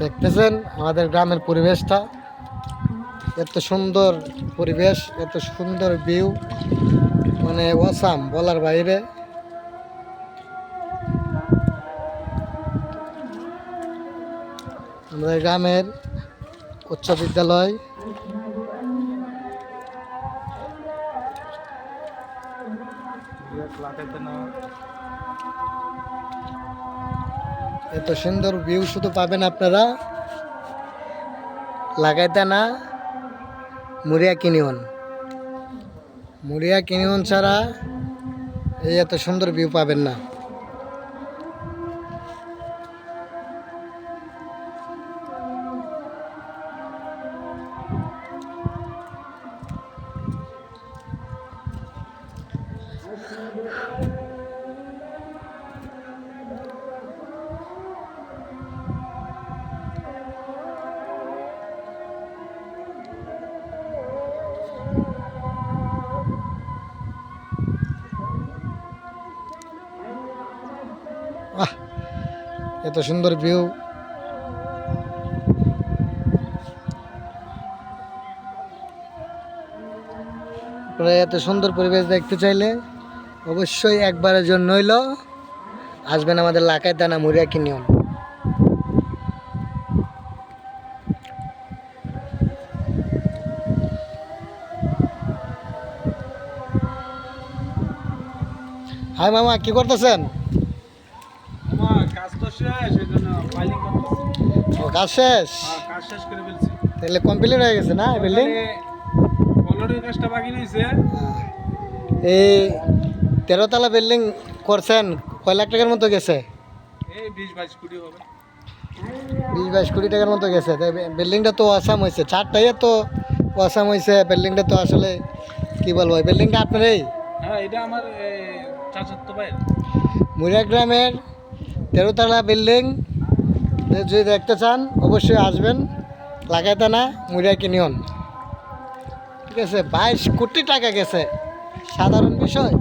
দেখতেছেন আমাদের গ্রামের পরিবেশটা। এত সুন্দর পরিবেশ, এত সুন্দর ভিউ মানে ওয়াসাম বলার বাইরে। আমাদের গ্রামের উচ্চ বিদ্যালয়। এত সুন্দর ভিউ শুধু পাবেন আপনারা লাগাইতে না মুড়িয়া কিনিওন মুড়িয়া কিনিওন ছাড়া এই এত সুন্দর ভিউ পাবেন না। এত সুন্দর ভিউ। এত সুন্দর পরিবেশ দেখতে চাইলে অবশ্যই একবারের জন্য হইল আসবেন আমাদের লাকায় দানা মুড়িয়া কিনিয়ন হাই মামা, কি করতেছেন আমার কাজ তো শেষ এই জন্য ফাইলিং করতেছি ও কাজ শেষ? হ্যাঁ, কাজ শেষ করে ফেলছি। তাহলে কমপ্লিট হয়ে গেছে না বিল্ডিং অলরেডি কাজটা বাকি এই তেরোতলা বিল্ডিং করছেন কয় লাখ টাকার মতো গেছে? এই বিশ বাইশ কোটি হবে। বিশ বাইশ কোটি টাকার মতো গেছে। তাই বিল্ডিংটা তো আসাম হয়েছে। চারটাই তো আসাম হয়েছে। বিল্ডিংটা তো আসলে কি বলব বিল্ডিংটা আপনারই? হ্যাঁ এটা আমার ভাইয়ের। মুড়িয়া গ্রামের তেরোতলা বিল্ডিং। যদি দেখতে চান, অবশ্যই আসবেন। লাগাইতে না, মুড়িয়া কিনিয়ন ঠিক আছে, বাইশ কোটি টাকা গেছে। সাধারণ বিষয়।